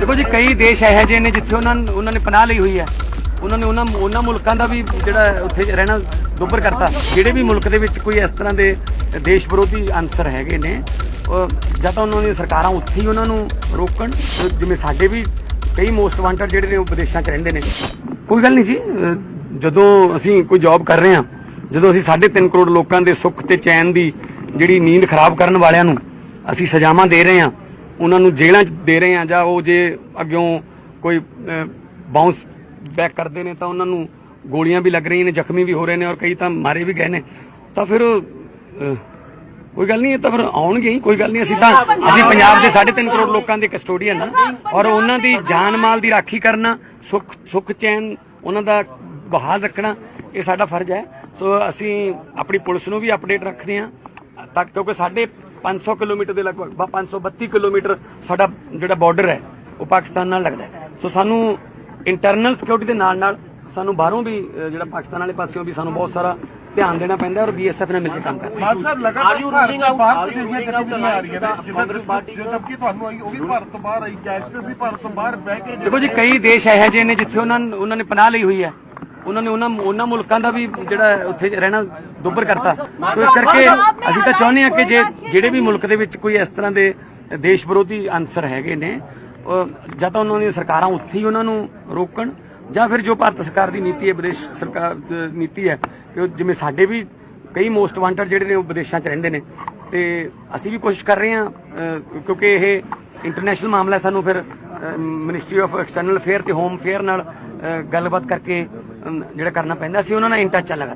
ਦੇਖੋ ਜੀ, ਕਈ ਦੇਸ਼ ਇਹੋ ਜਿਹੇ ਨੇ ਜਿੱਥੇ ਉਹਨਾਂ ਉਹਨਾਂ ਨੇ ਪਨਾਹ ਲਈ ਹੋਈ ਹੈ। ਉਹਨਾਂ ਨੇ ਉਹਨਾਂ ਉਹਨਾਂ ਮੁਲਕਾਂ ਦਾ ਵੀ ਜਿਹੜਾ ਉੱਥੇ ਰਹਿਣਾ ਦੁੱਬਰ ਕਰਤਾ। ਜਿਹੜੇ ਵੀ ਮੁਲਕ ਦੇ ਵਿੱਚ ਕੋਈ ਇਸ ਤਰ੍ਹਾਂ ਦੇ ਦੇਸ਼ ਵਿਰੋਧੀ ਅਨਸਰ ਹੈਗੇ ਨੇ, ਉਹ ਜਾਂ ਤਾਂ ਉਹਨਾਂ ਦੀਆਂ ਸਰਕਾਰਾਂ ਉੱਥੇ ਹੀ ਉਹਨਾਂ ਨੂੰ ਰੋਕਣ, ਜਿਵੇਂ ਸਾਡੇ ਵੀ ਕਈ ਮੋਸਟ ਵਾਂਟਡ ਜਿਹੜੇ ਨੇ ਉਹ ਵਿਦੇਸ਼ਾਂ 'ਚ ਰਹਿੰਦੇ ਨੇ। ਕੋਈ ਗੱਲ ਨਹੀਂ ਜੀ, ਅਹ ਜਦੋਂ ਅਸੀਂ ਕੋਈ ਜੌਬ ਕਰ ਰਹੇ ਹਾਂ, ਜਦੋਂ ਅਸੀਂ 3.5 ਕਰੋੜ ਲੋਕਾਂ ਦੇ ਸੁੱਖ ਤੇ ਚੈਨ ਦੀ ਜਿਹੜੀ ਨੀਂਦ ਖਰਾਬ ਕਰਨ ਵਾਲਿਆਂ ਨੂੰ ਅਸੀਂ ਸਜ਼ਾਵਾਂ ਦੇ ਰਹੇ ਹਾਂ ਉਹਨਾਂ ਨੂੰ ਜੇਲ੍ਹਾਂ 'ਚ ਦੇ ਰਹੇ ਹਾਂ ਜਾਂ ਉਹ ਜੇ ਅੱਗਿਓਂ ਕੋਈ ਬਾਉਂਸ ਬੈਕ ਕਰਦੇ ਨੇ ਤਾਂ ਉਹਨਾਂ ਨੂੰ ਗੋਲੀਆਂ ਵੀ ਲੱਗ ਰਹੀਆਂ ਨੇ, ਜ਼ਖਮੀ ਵੀ ਹੋ ਰਹੇ ਨੇ ਔਰ ਕਈ ਤਾਂ ਮਾਰੇ ਵੀ ਗਏ ਨੇ। ਤਾਂ ਫਿਰ ਕੋਈ ਗੱਲ ਨਹੀਂ, ਇਹ ਤਾਂ ਫਿਰ ਆਉਣਗੇ ਹੀ, ਕੋਈ ਗੱਲ ਨਹੀਂ, ਅਸੀਂ ਤਾਂ, ਅਸੀਂ ਪੰਜਾਬ ਦੇ 3.5 ਕਰੋੜ ਲੋਕਾਂ ਦੇ ਕਸਟੋਡੀਅਨ ਆ ਔਰ ਉਹਨਾਂ ਦੀ ਜਾਨ ਮਾਲ ਦੀ ਰਾਖੀ ਕਰਨਾ, ਸੁੱਖ ਸੁੱਖ ਚੈਨ ਉਹਨਾਂ ਦਾ ਬਹਾਲ ਰੱਖਣਾ, ਇਹ ਸਾਡਾ ਫਰਜ਼ ਹੈ। ਸੋ ਅਸੀਂ ਆਪਣੀ ਪੁਲਿਸ ਨੂੰ ਵੀ ਅਪਡੇਟ ਰੱਖਦੇ ਹਾਂ। ਤਾਂ ਕਿਉਂਕਿ ਸਾਡੇ 500 ਕਿਲੋਮੀਟਰ ਦੇ ਲਗਭਗ ਬ- 532 ਕਿਲੋਮੀਟਰ ਸਾਡਾ ਜਿਹੜਾ ਬਾਰਡਰ ਹੈ ਉਹ ਪਾਕਿਸਤਾਨ ਨਾਲ ਲੱਗਦਾ ਸੋ ਸਾਨੂੰ ਇੰਟਰਨਲ ਸਿਕਿਉਰਿਟੀ ਦੇ ਨਾਲ ਨਾਲ ਸਾਨੂੰ ਬਾਹਰੋਂ ਵੀ ਜਿਹੜਾ ਪਾਕਿਸਤਾਨ ਵਾਲੇ ਪਾਸਿਓਂ ਵੀ ਸਾਨੂੰ ਬਹੁਤ ਸਾਰਾ ਧਿਆਨ ਦੇਣਾ ਪੈਂਦਾ ਔਰ ਬੀਐਸਐਫ ਨਾਲ ਮਿਲ ਕੇ ਕੰਮ ਕਰਨਾ ਮਾਨ ਸਾਹਿਬ ਲਗਾਤਾਰ ਭਾਰਤ ਤੋਂ ਬਾਹਰ ਜਿਹੜੀਆਂ ਗਤੀਵਿਧੀਆਂ ਆ ਰਹੀਆਂ ਨੇ ਕਾਂਗਰਸ ਪਾਰਟੀ ਜਦਕਿ ਤੁਹਾਨੂੰ ਆਈ ਉਹ ਵੀ ਭਾਰਤ ਤੋਂ ਬਾਹਰ ਆਈ ਗੈਂਗਸਟਰ ਵੀ ਭਾਰਤ ਤੋਂ ਬਾਹਰ ਬਹਿ ਕੇ ਦੇਖੋ ਜੀ ਕਈ ਦੇਸ਼ ਇਹੋ ਜਿਹੇ ਨੇ ਜਿੱਥੇ ਉਹਨਾਂ ਉਹਨਾਂ ਨੇ ਪਨਾਹ ਲਈ ਹੋਈ ਹੈ। ਉਹਨਾਂ ਨੇ ਉਹਨਾਂ ਉਹਨਾਂ ਮੁਲਕਾਂ ਦਾ ਵੀ ਜਿਹੜਾ ਉੱਥੇ ਰਹਿਣਾ ਦੁੱਬਰ ਕਰਤਾ। ਸੋ ਇਸ ਕਰਕੇ ਅਸੀਂ ਤਾਂ ਚਾਹੁੰਦੇ ਹਾਂ ਕਿ ਜੇ ਜਿਹੜੇ ਵੀ ਮੁਲਕ ਦੇ ਵਿੱਚ ਕੋਈ ਇਸ ਤਰ੍ਹਾਂ ਦੇ ਦੇਸ਼ ਵਿਰੋਧੀ ਅਨਸਰ ਹੈਗੇ ਨੇ ਜਾਂ ਤਾਂ ਉਹਨਾਂ ਦੀਆਂ ਸਰਕਾਰਾਂ ਉੱਥੇ ਹੀ ਉਹਨਾਂ ਨੂੰ ਰੋਕਣ, ਜਾਂ ਫਿਰ ਜੋ ਭਾਰਤ ਸਰਕਾਰ ਦੀ ਨੀਤੀ ਹੈ, ਵਿਦੇਸ਼ ਸਰਕਾਰ ਨੀਤੀ ਹੈ, ਕਿ ਜਿਵੇਂ ਸਾਡੇ ਵੀ ਕਈ ਮੋਸਟ ਵਾਂਟਡ ਜਿਹੜੇ ਨੇ ਉਹ ਵਿਦੇਸ਼ਾਂ 'ਚ ਰਹਿੰਦੇ ਨੇ। ਤੇ ਅਸੀਂ ਵੀ ਕੋਸ਼ਿਸ਼ ਕਰ ਰਹੇ ਹਾਂ ਕਿਉਂਕਿ ਇਹ ਇੰਟਰਨੈਸ਼ਨਲ ਮਾਮਲਾ ਸਾਨੂੰ ਫਿਰ ਮਿਨਿਸਟਰੀ ਆਫ ਐਕਸਟਰਨਲ ਅਫੇਅਰ ਤੇ ਹੋਮ ਅਫੇਅਰ ਨਾਲ ਗੱਲਬਾਤ ਕਰਕੇ ਜਿਹੜਾ ਕਰਨਾ ਪੈਂਦਾ ਸੀ ਉਹਨਾਂ ਨਾਲ ਇਨ ਟੱਚ ਚੱਲ ਲਗਾ